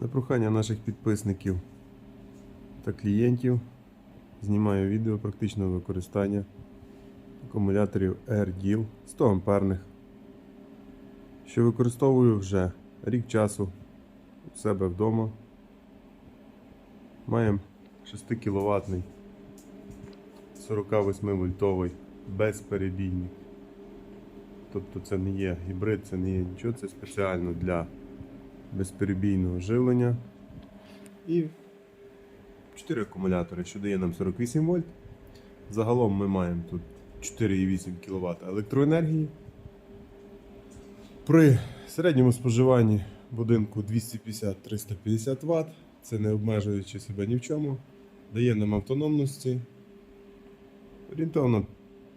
На прохання наших підписників та клієнтів знімаю відео практичного використання акумуляторів AirDeal 100 амперних, що використовую вже рік часу у себе вдома. Маємо 6 кВт 48 вольтовий безперебійник. Тобто це не є гібрид, це не є нічого, це спеціально для безперебійного живлення. І 4 акумулятори, що дає нам 48 вольт. Загалом ми маємо тут 4,8 кВт електроенергії. При середньому споживанні будинку 250-350 Вт, це не обмежуючи себе ні в чому, дає нам автономності орієнтовно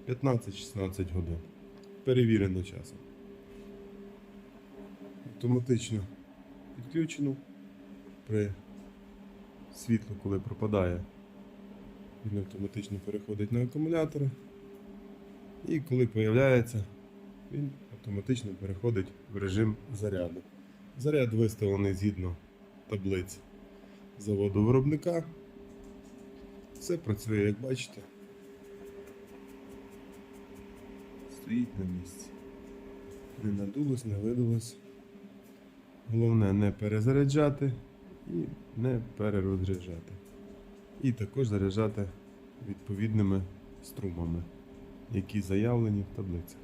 15-16 годин. Перевірено часом. Автоматично підключено при світло, коли пропадає, він автоматично переходить на акумулятори. І коли появляється, він автоматично переходить в режим заряду. Заряд виставлений згідно таблиць заводу виробника. Все працює, як бачите. Стоїть на місці. Не надулось, не видулось. Головне не перезаряджати і не перерозряджати. І також заряджати відповідними струмами, які заявлені в таблицях.